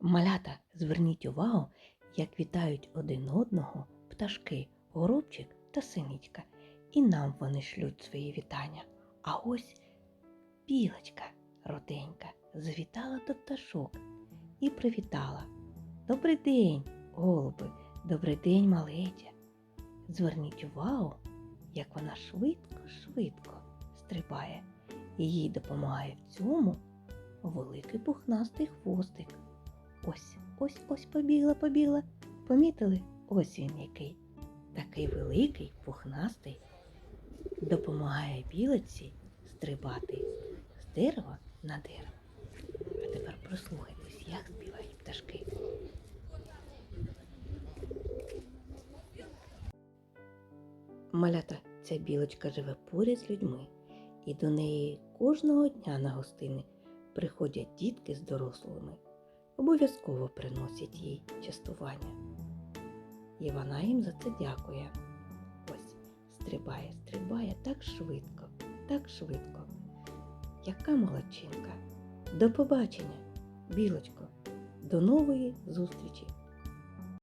Малята, зверніть увагу, як вітають один одного пташки, горобчик та синичка. І нам вони шлють свої вітання. А ось білочка руденька завітала до пташок і привітала. Добрий день, голуби, добрий день, малеча. Зверніть увагу, як вона швидко-швидко стрибає, і їй допомагає в цьому великий пухнастий хвостик. Ось, ось, ось побігла, побігла. Помітили? Ось він який. Такий великий, пухнастий. Допомагає білиці стрибати з дерева на дерево. А тепер прослухайтесь, як співають пташки. Малята, ця білочка живе поряд з людьми, і до неї кожного дня на гостини приходять дітки з дорослими, обов'язково приносять їй частування. І вона їм за це дякує. Ось стрибає, стрибає так швидко, так швидко. Яка молодчинка. До побачення, білочко, до нової зустрічі!